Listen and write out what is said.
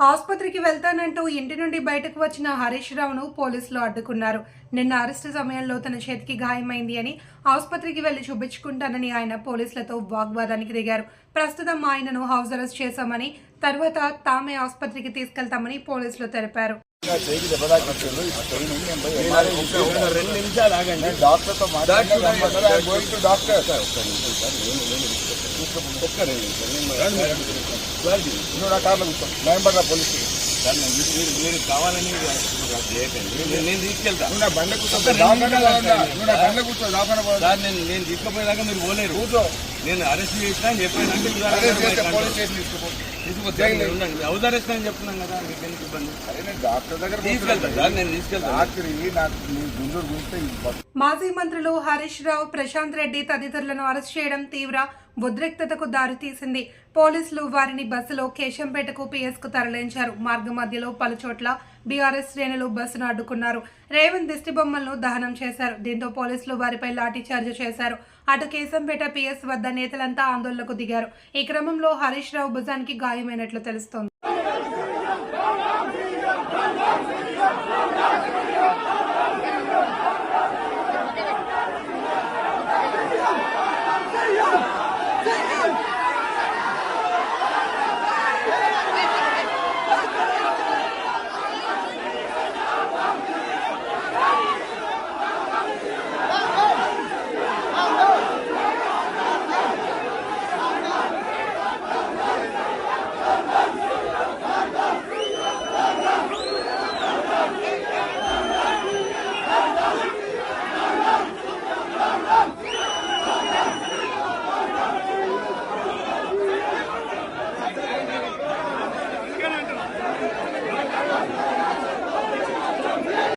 ఆసుపత్రికి వెళ్తానంటూ ఇంటి నుండి బయటకు వచ్చిన హరీష్ రావును పోలీసులు అడ్డుకున్నారు. నిన్న అరెస్టు సమయంలో తన చేతికి గాయమైంది అని ఆసుపత్రికి వెళ్ళి చూపించుకుంటానని ఆయన పోలీసులతో వాగ్వాదానికి దిగారు. ప్రస్తుతం ఆయనను హౌస్ అరెస్ట్ చేశామని తర్వాత తామే ఆసుపత్రికి తీసుకెళ్తామని పోలీసులు తెలిపారు. చేయికి దెబ్బ తాకిచ్చారు ఇప్పుడు పెయిన్ ఉంది నేను పోయి సార్, MRI ఒక్క- చూపించాను. ఒక్క రెండు నిమిషాలు ఆగండి డాక్టర్తో మాట్లాడి డాక్టర్ ఒక్క రెండు. నిమిషాలు, నా కార్లో కూర్చో. Number police. మీరు- మీరు- కావాలని నేను- నేను తీసుకెళ్తా. నువ్వు నా బండి కూర్చో. బండి నేను తీసుకుపోయేదాకా మీరు పోలేరు. కూర్చో. నేను అరెస్ట్ చేసినా అని చెప్పానంటే మీరు అదే అరెస్ట్ చేస్తే చేయకండి. పోలీస్ స్టేషన్ తీసుకుపో తీసుకుపోతే ఉండండి. హౌస్ అరెస్ట్ అని చెప్తున్నాను కదా మీకు ఎందుకు ఇబ్బంది? అరే నేను డాక్టర్ దగ్గర తీసుకెళ్తా సార్ నేను తీసుకెళ్తా. రాత్రి నాకు నీ గుండూరు గుంటే మాజీ మంత్రులు హరీష్ రావు ప్రశాంత్ రెడ్డి తదితరులను అరెస్ట్ చేయడం తీవ్ర ఉద్రిక్తతకు దారితీసింది పోలీసులు వారిని బస్సులో కేశంపేటకు పిఎస్కు తరలించారు. మార్గ మధ్యలో పలుచోట్ల బీఆర్ఎస్ శ్రేణులు బస్సును అడ్డుకున్నారు. రేవంత్ దిష్టి బొమ్మలను దహనం చేశారు. దీంతో పోలీసులు వారిపై లాఠీచార్జ్ చేశారు. అటు కేశంపేట పిఎస్ వద్ద నేతలంతా ఆందోళనకు దిగారు. ఈ క్రమంలో హరీష్ రావు భుజానికి గాయమైనట్లు తెలుస్తోంది.